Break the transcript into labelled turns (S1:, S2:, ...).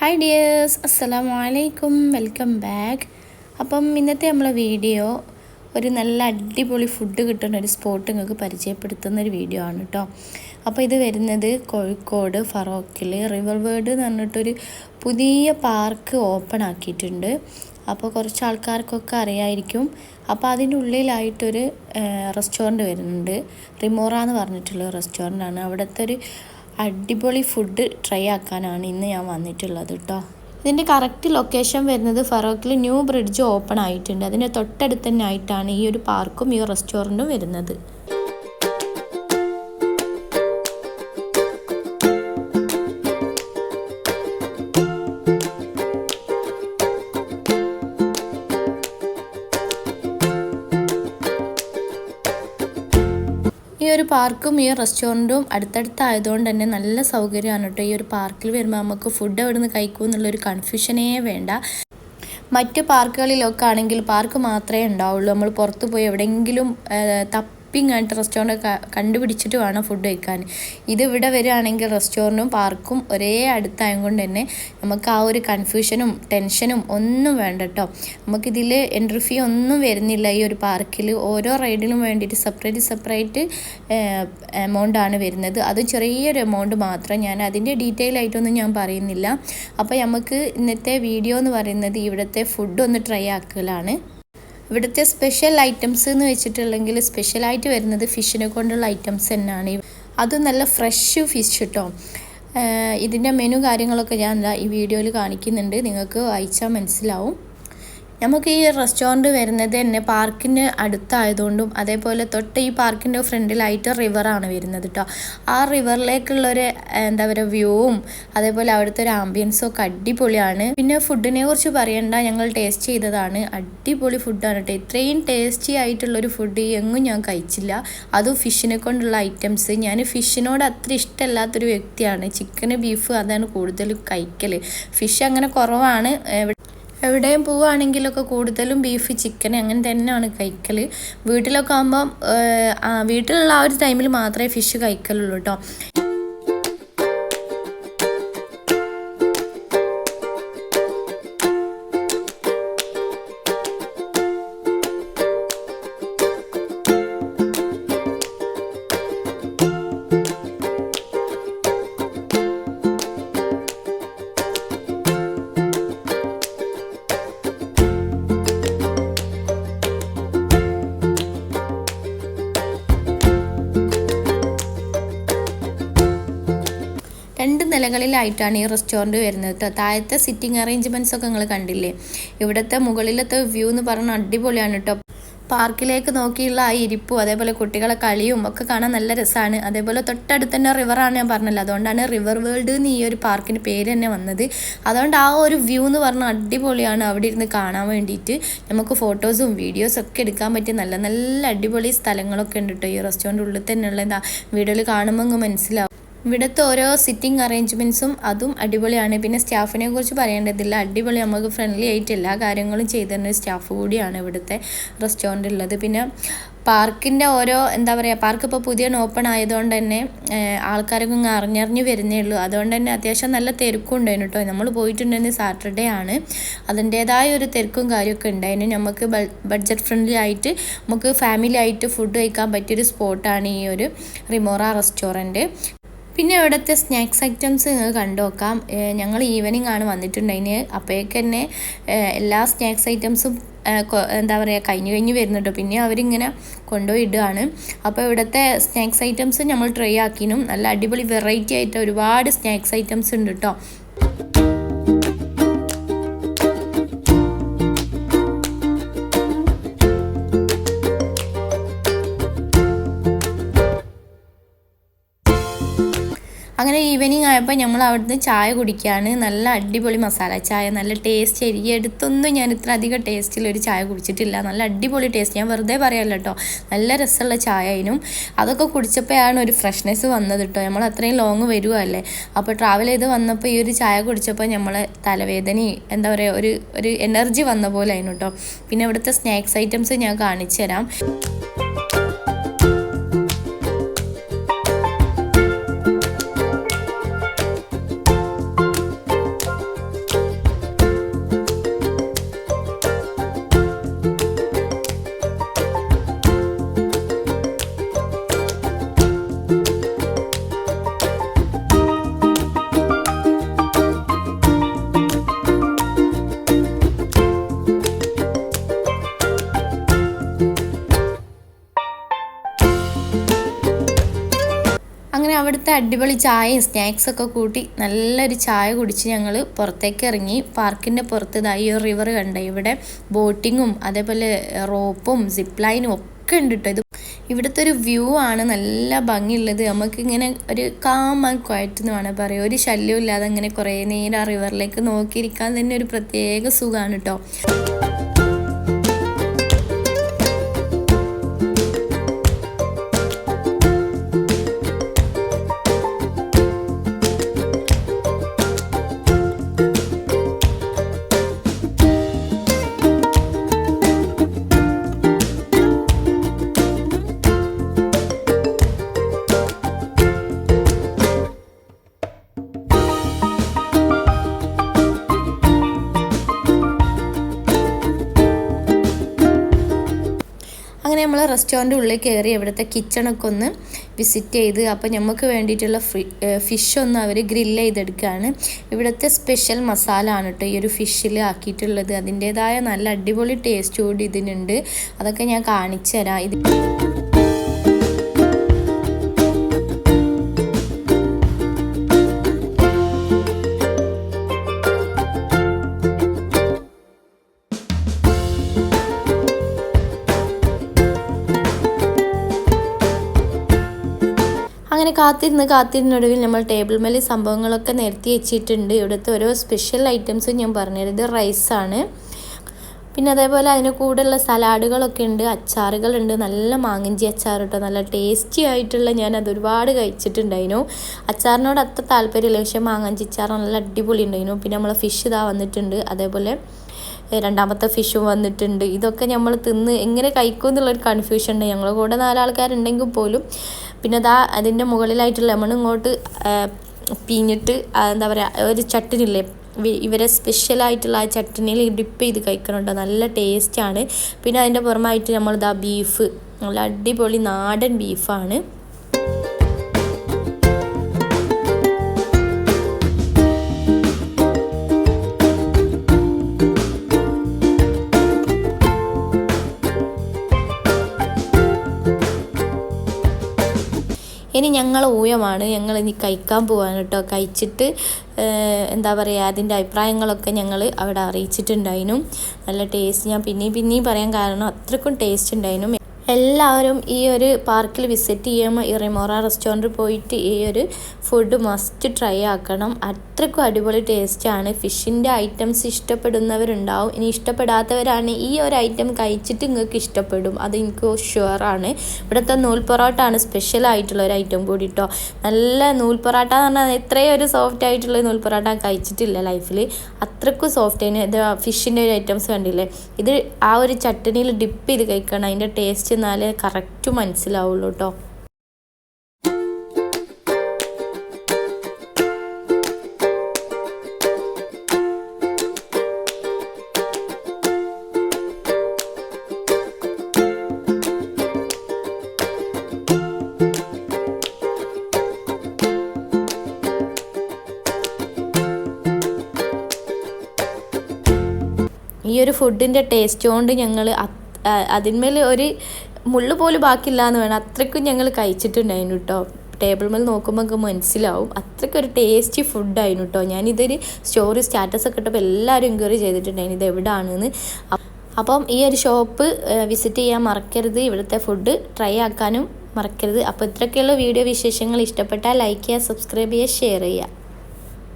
S1: Hi dears അസ്സലാമു അലൈക്കും welcome back അപ്പം ഇന്നത്തെ നമ്മളെ വീഡിയോ ഒരു നല്ല അടിപൊളി ഫുഡ് കിട്ടുന്ന ഒരു സ്പോട്ട് നിങ്ങൾക്ക് പരിചയപ്പെടുത്തുന്ന ഒരു വീഡിയോ ആണ് കേട്ടോ അപ്പോൾ ഇത് വരുന്നത് കോഴിക്കോട് ഫറോക്കിൽ റിവർ വേർഡ് എന്ന് പറഞ്ഞിട്ടൊരു പുതിയ പാർക്ക് ഓപ്പൺ ആക്കിയിട്ടുണ്ട്. അപ്പോൾ കുറച്ച് ആൾക്കാർക്കൊക്കെ അറിയായിരിക്കും. അപ്പോൾ അതിന്റെ ഉള്ളിലായിട്ടൊരു റെസ്റ്റോറന്റ് വരുന്നുണ്ട്. റിമോറ എന്ന് പറഞ്ഞിട്ടുള്ള റെസ്റ്റോറന്റ് ആണ്. അവിടുത്തെ ഒരു അടിപൊളി ഫുഡ് ട്രൈ ആക്കാനാണ് ഇന്ന് ഞാൻ വന്നിട്ടുള്ളത് കേട്ടോ ഇതിന്റെ കറക്റ്റ് ലൊക്കേഷൻ വരുന്നത് ഫറോക്കിൽ ന്യൂ ബ്രിഡ്ജ് ഓപ്പൺ ആയിട്ടുണ്ട്. അതിന്റെ തൊട്ടടുത്ത് തന്നെ ആയിട്ടാണ് ഈ ഒരു പാർക്കും ഈ റെസ്റ്റോറന്റും വരുന്നത്. ഈ ഒരു പാർക്കും ഈ റെസ്റ്റോറന്റും അടുത്തടുത്തായതുകൊണ്ട് തന്നെ നല്ല സൗകര്യമാണ് കേട്ടോ. ഈ ഒരു പാർക്കിൽ വരുമ്പോൾ നമുക്ക് ഫുഡ് എവിടെ നിന്ന് കഴിക്കും എന്നുള്ളൊരു കൺഫ്യൂഷനേ വേണ്ട. മറ്റ് പാർക്കുകളിലൊക്കെ ആണെങ്കിൽ പാർക്ക് മാത്രമേ ഉണ്ടാവുള്ളൂ. നമ്മൾ പുറത്ത് പോയി എവിടെയെങ്കിലും തപ്പി ആയിട്ട് റെസ്റ്റോറന്റ് കണ്ടുപിടിച്ചിട്ട് വേണം ഫുഡ് കഴിക്കാൻ. ഇത് ഇവിടെ വരികയാണെങ്കിൽ റെസ്റ്റോറന്റും പാർക്കും ഒരേ അടുത്തായത് കൊണ്ട് തന്നെ നമുക്ക് ആ ഒരു കൺഫ്യൂഷനും ടെൻഷനും ഒന്നും വേണ്ട കേട്ടോ നമുക്കിതിൽ എൻട്രി ഫീ ഒന്നും വരുന്നില്ല ഈ ഒരു പാർക്കിൽ ഓരോ റൈഡിനും വേണ്ടിയിട്ട് സെപ്പറേറ്റ് സെപ്പറേറ്റ് എമൗണ്ട് ആണ് വരുന്നത്. അത് ചെറിയൊരു എമൗണ്ട് മാത്രം. ഞാൻ അതിന്റെ ഡീറ്റെയിൽ ആയിട്ടൊന്നും ഞാൻ പറയുന്നില്ല. അപ്പോൾ നമുക്ക് ഇന്നത്തെ വീഡിയോ എന്ന് പറയുന്നത് ഇവിടുത്തെ ഫുഡ് ഒന്ന് ട്രൈ ആക്കലാണ്. ഇവിടുത്തെ സ്പെഷ്യൽ ഐറ്റംസ് എന്ന് വെച്ചിട്ടുണ്ടെങ്കിൽ സ്പെഷ്യലായിട്ട് വരുന്നത് ഫിഷിനെ കൊണ്ടുള്ള ഐറ്റംസ് തന്നെയാണ്. അത് നല്ല ഫ്രഷ് ഫിഷ് കേട്ടോ ഇതിന്റെ മെനു കാര്യങ്ങളൊക്കെ ഞാൻ ഈ വീഡിയോയിൽ കാണിക്കുന്നുണ്ട്. നിങ്ങൾക്ക് വായിച്ചാൽ മനസ്സിലാവും. നമുക്ക് ഈ റെസ്റ്റോറന്റ് വരുന്നത് തന്നെ പാർക്കിന് അടുത്തായതുകൊണ്ടും അതേപോലെ തൊട്ട് ഈ പാർക്കിന്റെ ഫ്രണ്ടിലായിട്ട് റിവറാണ് വരുന്നത് കേട്ടോ ആ റിവറിലേക്കുള്ളൊരു എന്താ പറയുക വ്യൂവും അതേപോലെ അവിടുത്തെ ഒരു ആംബിയൻസും ഒക്കെ അടിപൊളിയാണ്. പിന്നെ ഫുഡിനെ കുറിച്ച് പറയണ്ട ഞങ്ങൾ ടേസ്റ്റ് ചെയ്തതാണ്. അടിപൊളി ഫുഡാണ് കേട്ടോ ഇത്രയും ടേസ്റ്റി ആയിട്ടുള്ളൊരു ഫുഡ് എങ്ങും ഞാൻ കഴിച്ചില്ല. അതും ഫിഷിനെ കൊണ്ടുള്ള ഐറ്റംസ് ഞാൻ ഫിഷിനോട് അത്ര ഇഷ്ടമല്ലാത്തൊരു വ്യക്തിയാണ്. ചിക്കന് ബീഫ് അതാണ് കൂടുതലും കഴിക്കൽ ഫിഷ് അങ്ങനെ കുറവാണ്. എവിടെയും പോവുകയാണെങ്കിലൊക്കെ കൂടുതലും ബീഫ് ചിക്കൻ അങ്ങനെ തന്നെയാണ് കഴിക്കൽ വീട്ടിലൊക്കെ ആകുമ്പം വീട്ടിലുള്ള ആ ഒരു ടൈമിൽ മാത്രമേ ഫിഷ് കഴിക്കലുള്ളൂ കേട്ടോ രണ്ട് നിലകളിലായിട്ടാണ് ഈ റെസ്റ്റോറന്റ് വരുന്നത് താഴത്തെ സിറ്റിംഗ് അറേഞ്ച്മെന്റ്സ് ഒക്കെ നിങ്ങൾ കണ്ടില്ലേ? ഇവിടുത്തെ മുകളിലത്തെ വ്യൂ എന്ന് പറഞ്ഞാൽ അടിപൊളിയാണ് കേട്ടോ പാർക്കിലേക്ക് നോക്കിയുള്ള ആ ഇരിപ്പും അതേപോലെ കുട്ടികളെ കളിയും ഒക്കെ കാണാൻ നല്ല രസമാണ് അതേപോലെ തൊട്ടടുത്ത് തന്നെ റിവറാണ് ഞാൻ പറഞ്ഞല്ലോ. അതുകൊണ്ടാണ് റിവർ വേൾഡ് എന്ന് ഈ ഒരു പാർക്കിന്റെ പേര് തന്നെ വന്നത്. അതുകൊണ്ട് ആ ഒരു വ്യൂ എന്ന് പറഞ്ഞാൽ അടിപൊളിയാണ് അവിടെ ഇരുന്ന് കാണാൻ വേണ്ടിയിട്ട്. നമുക്ക് ഫോട്ടോസും വീഡിയോസും ഒക്കെ എടുക്കാൻ പറ്റിയ നല്ല നല്ല അടിപൊളി സ്ഥലങ്ങളൊക്കെ ഉണ്ട് കേട്ടോ ഈ റെസ്റ്റോറന്റ് ഉള്ളിൽ തന്നെയുള്ള. എന്താ വീഡിയോയിൽ കാണുമ്പോൾ മനസ്സിലാവും. ഇവിടുത്തെ ഓരോ സിറ്റിംഗ് അറേഞ്ച്മെന്റ്സും അതും അടിപൊളിയാണ്. പിന്നെ സ്റ്റാഫിനെ കുറിച്ച് പറയേണ്ടതില്ല. അടിപൊളി നമുക്ക് ഫ്രണ്ട്ലി ആയിട്ട് എല്ലാ കാര്യങ്ങളും ചെയ്തു തരുന്ന സ്റ്റാഫ് കൂടിയാണ് ഇവിടുത്തെ ഉള്ളത്. പിന്നെ പാർക്കിന്റെ ഓരോ എന്താ പറയുക പാർക്ക് ഇപ്പോൾ പുതിയ ഓപ്പൺ ആയതുകൊണ്ട് തന്നെ ആൾക്കാരൊക്കെ ഇങ്ങ് അറിഞ്ഞറിഞ്ഞ് വരുന്നേ ഉള്ളൂ. അതുകൊണ്ട് തന്നെ അത്യാവശ്യം നല്ല തിരക്കും ഉണ്ടായിരുന്നു കേട്ടോ. നമ്മൾ പോയിട്ടുണ്ടെങ്കിൽ സാറ്റർഡേ ആണ്. അതിന്റേതായ ഒരു തിരക്കും കാര്യമൊക്കെ ഉണ്ടായിരുന്നു. നമുക്ക് ബഡ്ജറ്റ് ഫ്രണ്ട്ലി ആയിട്ട് നമുക്ക് ഫാമിലി ആയിട്ട് ഫുഡ് കഴിക്കാൻ പറ്റിയൊരു സ്പോട്ടാണ് ഈ ഒരു റിമോറ റെസ്റ്റോറന്റ് പിന്നെ ഇവിടുത്തെ സ്നാക്സ് ഐറ്റംസ് നിങ്ങൾക്ക് കണ്ടു നോക്കാം ഞങ്ങൾ ഈവനിങ് ആണ് വന്നിട്ടുണ്ടതിന് അപ്പോഴേക്ക് തന്നെ എല്ലാ സ്നാക്സ് ഐറ്റംസും എന്താ പറയുക കഴിഞ്ഞ് കഴിഞ്ഞ് വരുന്നുണ്ട്. പിന്നെ അവരിങ്ങനെ കൊണ്ടുപോയി ഇടുകയാണ് അപ്പോൾ ഇവിടുത്തെ സ്നാക്സ് ഐറ്റംസ് നമ്മൾ ട്രൈ ആക്കിനും നല്ല അടിപൊളി വെറൈറ്റി ആയിട്ട് ഒരുപാട് സ്നാക്സ് ഐറ്റംസ് ഉണ്ട് കേട്ടോ അങ്ങനെ ഈവനിങ് ആയപ്പോൾ നമ്മൾ അവിടുന്ന് ചായ കുടിക്കുകയാണ് നല്ല അടിപൊളി മസാല ചായ നല്ല ടേസ്റ്റ് അരി എടുത്തൊന്നും ഞാൻ ഇത്ര അധികം ടേസ്റ്റിലൊരു ചായ കുടിച്ചിട്ടില്ല. നല്ല അടിപൊളി ടേസ്റ്റ് ഞാൻ വെറുതെ പറയാമല്ലോ കേട്ടോ നല്ല രസമുള്ള ചായ അതിനും അതൊക്കെ കുടിച്ചപ്പോഴാണ് ഒരു ഫ്രഷ്നെസ് വന്നത് കേട്ടോ നമ്മൾ അത്രയും ലോങ് വരുമല്ലേ അപ്പോൾ ട്രാവൽ ചെയ്ത് വന്നപ്പോൾ ഈ ഒരു ചായ കുടിച്ചപ്പോൾ നമ്മൾ തലവേദന എന്താ പറയുക ഒരു ഒരു എനർജി വന്ന പോലെ ആയിരുന്നു കേട്ടോ പിന്നെ ഇവിടുത്തെ സ്നാക്സ് ഐറ്റംസ് ഞാൻ കാണിച്ചു തരാം ഇവിടുത്തെ അടിപൊളി ചായയും സ്നാക്സൊക്കെ കൂട്ടി നല്ലൊരു ചായ കുടിച്ച് ഞങ്ങൾ പുറത്തേക്ക് ഇറങ്ങി. പാർക്കിന്റെ പുറത്ത് ഇതായി ഒരു റിവർ കണ്ട? ഇവിടെ ബോട്ടിങ്ങും അതേപോലെ റോപ്പും സിപ്പ് ലൈനും ഒക്കെ ഉണ്ട് കേട്ടോ ഇത് ഇവിടുത്തെ ഒരു വ്യൂ ആണ്. നല്ല ഭംഗിയുള്ളത്. നമുക്കിങ്ങനെ ഒരു കാം ആൻഡ് ക്വയറ്റ് എന്ന് വേണമെങ്കിൽ പറയാം. ഒരു ശല്യവും ഇല്ലാതെ അങ്ങനെ കുറേ നേരം ആ റിവറിലേക്ക് നോക്കിയിരിക്കാൻ തന്നെ ഒരു പ്രത്യേക സുഖമാണ് കേട്ടോ നമ്മൾ റെസ്റ്റോറന്റ് ഉള്ളിൽ കയറി ഇവിടുത്തെ കിച്ചണൊക്കെ ഒന്ന് വിസിറ്റ് ചെയ്ത് അപ്പോൾ നമുക്ക് വേണ്ടിയിട്ടുള്ള ഫിഷ് ഒന്ന് അവർ ഗ്രില്ല് ചെയ്തെടുക്കുകയാണ് ഇവിടുത്തെ സ്പെഷ്യൽ മസാല ആണ് കേട്ടോ ഈ ഒരു ഫിഷിൽ ആക്കിയിട്ടുള്ളത്. അതിന്റേതായ നല്ല അടിപൊളി ടേസ്റ്റ് കൂടി ഇതിനുണ്ട്. അതൊക്കെ ഞാൻ കാണിച്ചു തരാം ഇത് അങ്ങനെ കാത്തിരുന്ന് കാത്തിരുന്നൊടുവിൽ നമ്മൾ ടേബിൾ മേലെ സംഭവങ്ങളൊക്കെ നിരത്തി വെച്ചിട്ടുണ്ട്. ഇവിടുത്തെ ഓരോ സ്പെഷ്യൽ ഐറ്റംസും ഞാൻ പറഞ്ഞിരുന്നത് റൈസാണ് പിന്നെ അതേപോലെ അതിന് കൂടെയുള്ള സലാഡുകളൊക്കെ ഉണ്ട്. അച്ചാറുകളുണ്ട്. നല്ല മാങ്ങഞ്ചി അച്ചാർ കേട്ടോ നല്ല ടേസ്റ്റി ആയിട്ടുള്ള ഞാൻ അത് ഒരുപാട് കഴിച്ചിട്ടുണ്ടായിരുന്നു. അച്ചാറിനോട് അത്ര താല്പര്യമില്ല. പക്ഷേ മാങ്ങഞ്ചി അച്ചാർ നല്ല അടിപൊളി ഉണ്ടായിരുന്നു. പിന്നെ നമ്മളെ ഫിഷ് ഇതാ വന്നിട്ടുണ്ട്. അതേപോലെ രണ്ടാമത്തെ ഫിഷും വന്നിട്ടുണ്ട്. ഇതൊക്കെ നമ്മൾ തിന്ന് എങ്ങനെ കഴിക്കും എന്നുള്ളൊരു കൺഫ്യൂഷൻ ഉണ്ട്. ഞങ്ങളുടെ കൂടെ നാലാൾക്കാരുണ്ടെങ്കിൽ പോലും പിന്നെ അതാ അതിന്റെ മുകളിലായിട്ട് ലെമൺ ഇങ്ങോട്ട് പിഞ്ഞിട്ട് എന്താ പറയുക ഒരു ചട്ടിനില്ലേ ഇവരെ സ്പെഷ്യലായിട്ടുള്ള ആ ചട്ടിനിയിൽ ഡിപ്പ് ചെയ്ത് കഴിക്കണുണ്ടോ നല്ല ടേസ്റ്റാണ് പിന്നെ അതിന്റെ പുറമായിട്ട് നമ്മളിതാ ബീഫ് നല്ല അടിപൊളി നാടൻ ബീഫാണ് ഇനി ഞങ്ങൾ ഊയമാണ് ഞങ്ങൾ ഇനി കഴിക്കാൻ പോവാണ് കേട്ടോ. കഴിച്ചിട്ട് എന്താ പറയുക അതിന്റെ അഭിപ്രായങ്ങളൊക്കെ ഞങ്ങൾ അവിടെ അറിയിച്ചിട്ടുണ്ടായിരുന്നു നല്ല ടേസ്റ്റ് ഞാൻ പിന്നെയും പിന്നെയും പറയാൻ കാരണം അത്രക്കും ടേസ്റ്റ് ഉണ്ടായിരുന്നു എല്ലാവരും ഈ ഒരു പാർക്കിൽ വിസിറ്റ് ചെയ്യുമ്പോൾ ഈ റിമോറ റെസ്റ്റോറന്റിൽ പോയിട്ട് ഈ ഒരു ഫുഡ് മസ്റ്റ് ട്രൈ ആക്കണം. അത്രക്കും അടിപൊളി ടേസ്റ്റാണ് ഫിഷിന്റെ ഐറ്റംസ് ഇഷ്ടപ്പെടുന്നവരുണ്ടാവും. ഇനി ഇഷ്ടപ്പെടാത്തവരാണ് ഈ ഒരു ഐറ്റം കഴിച്ചിട്ട് നിങ്ങൾക്ക് ഇഷ്ടപ്പെടും. അത് എനിക്ക് ഷുവറാണ് ഇവിടുത്തെ നൂൽ പൊറോട്ട സ്പെഷ്യൽ ആയിട്ടുള്ള ഒരു ഐറ്റം കൂടി കേട്ടോ നല്ല നൂൽ പൊറോട്ട എന്ന് പറഞ്ഞാൽ ഇത്രയും ഒരു സോഫ്റ്റ് ആയിട്ടുള്ള നൂൽ പൊറോട്ട കഴിച്ചിട്ടില്ല ലൈഫിൽ അത്രക്കും സോഫ്റ്റ് ആയിട്ട് ഫിഷിന്റെ ഒരു ഐറ്റംസ് കണ്ടില്ലേ? ഇത് ആ ഒരു ചട്ടനിയിൽ ഡിപ്പ് ചെയ്ത് കഴിക്കണം. അതിന്റെ ടേസ്റ്റ് എന്നാലേ കറക്റ്റ് മനസ്സിലാവുള്ളൂ കേട്ടോ ഈ ഒരു ഫുഡിന്റെ ടേസ്റ്റ് കൊണ്ട് ഞങ്ങൾ അതിന്മേൽ ഒരു മുള്ളു പോലും ബാക്കില്ല എന്ന് വേണം അത്രയ്ക്കും ഞങ്ങൾ കഴിച്ചിട്ടുണ്ടായിരുന്നു കേട്ടോ. ടേബിൾ മേൽ നോക്കുമ്പോൾ നമുക്ക് മനസ്സിലാവും. അത്രയ്ക്ക് ഒരു ടേസ്റ്റി ഫുഡായിരുന്നു കേട്ടോ. ഞാനിതൊരു സ്റ്റോറി സ്റ്റാറ്റസ് ഒക്കെ ഇട്ടപ്പോൾ എല്ലാവരും എൻക്വയറി ചെയ്തിട്ടുണ്ടായിരുന്നു ഇത് എവിടെയാണെന്ന് അപ്പം ഈ ഒരു ഷോപ്പ് വിസിറ്റ് ചെയ്യാൻ മറക്കരുത്. ഇവിടുത്തെ ഫുഡ് ട്രൈ ആക്കാനും മറക്കരുത്. അപ്പോൾ ഇത്രയൊക്കെയുള്ള വീഡിയോ വിശേഷങ്ങൾ ഇഷ്ടപ്പെട്ടാൽ ലൈക്ക് ചെയ്യുക സബ്സ്ക്രൈബ് ചെയ്യുക ഷെയർ ചെയ്യുക.